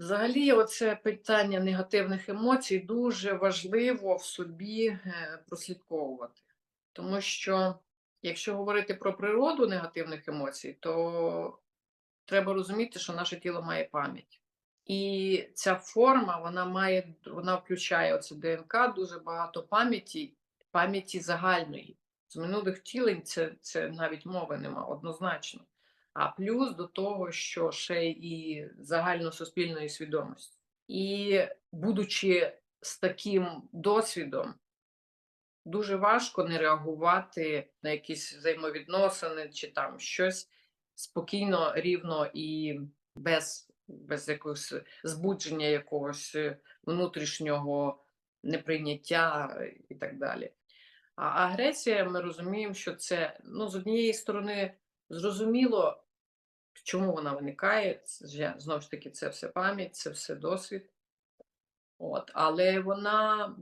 Взагалі, оце питання негативних емоцій дуже важливо в собі е, прослідковувати. Тому що, якщо говорити про природу негативних емоцій, то треба розуміти, що наше тіло має пам'ять. І ця форма вона має, вона включає оце ДНК, дуже багато пам'яті, пам'яті загальної. З минулих втілень це, це навіть мови нема однозначно. А плюс до того, що ще і загальносуспільної свідомості. І будучи з таким досвідом, дуже важко не реагувати на якісь взаємовідносини чи там щось спокійно, рівно і без, без якогось збудження якогось внутрішнього неприйняття і так далі. А агресія, ми розуміємо, що це ну, з однієї сторони зрозуміло, чому вона виникає. Знову ж таки, це все пам'ять, це все досвід. От, але вона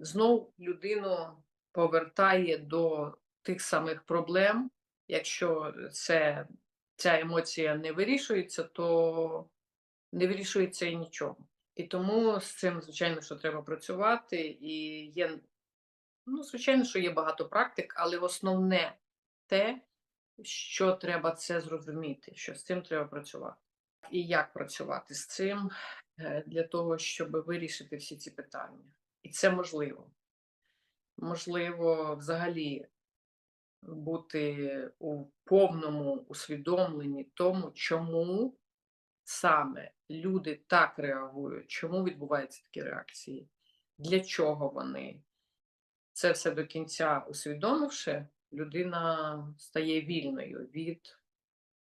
знов людину повертає до тих самих проблем. Якщо це, ця емоція не вирішується, то не вирішується і нічого. І тому з цим, звичайно, що треба працювати. І є, ну, звичайно, що є багато практик, але основне те, що треба це зрозуміти, що з цим треба працювати. І як працювати з цим е, для того, щоб вирішити всі ці питання. І це можливо. Можливо, взагалі бути у повному усвідомленні тому, чому саме люди так реагують, чому відбуваються такі реакції, для чого вони. Це все до кінця усвідомивши, людина стає вільною від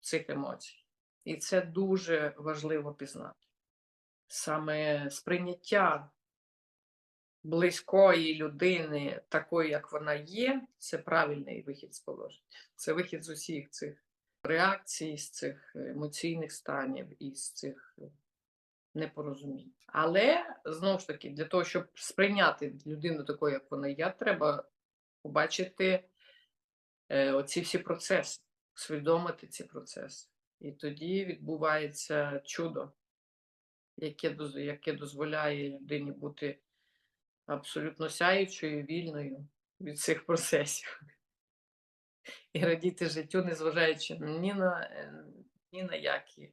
цих емоцій. І це дуже важливо пізнати. Саме сприйняття близької людини, такої, як вона є, це правильний вихід з положення. Це вихід з усіх цих реакцій, з цих емоційних станів і з цих непорозумінь. Але знову ж таки, для того, щоб сприйняти людину такою, як вона є, треба побачити оці всі процеси, усвідомити ці процеси. І тоді відбувається чудо, яке, яке дозволяє людині бути абсолютно сяючою, вільною від цих процесів. І радіти життю, незважаючи ні на, е, ні на які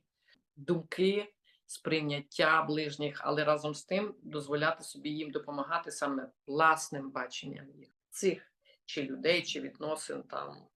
думки, сприйняття ближніх, але разом з тим дозволяти собі їм допомагати саме власним баченням їх цих чи людей, чи відносин там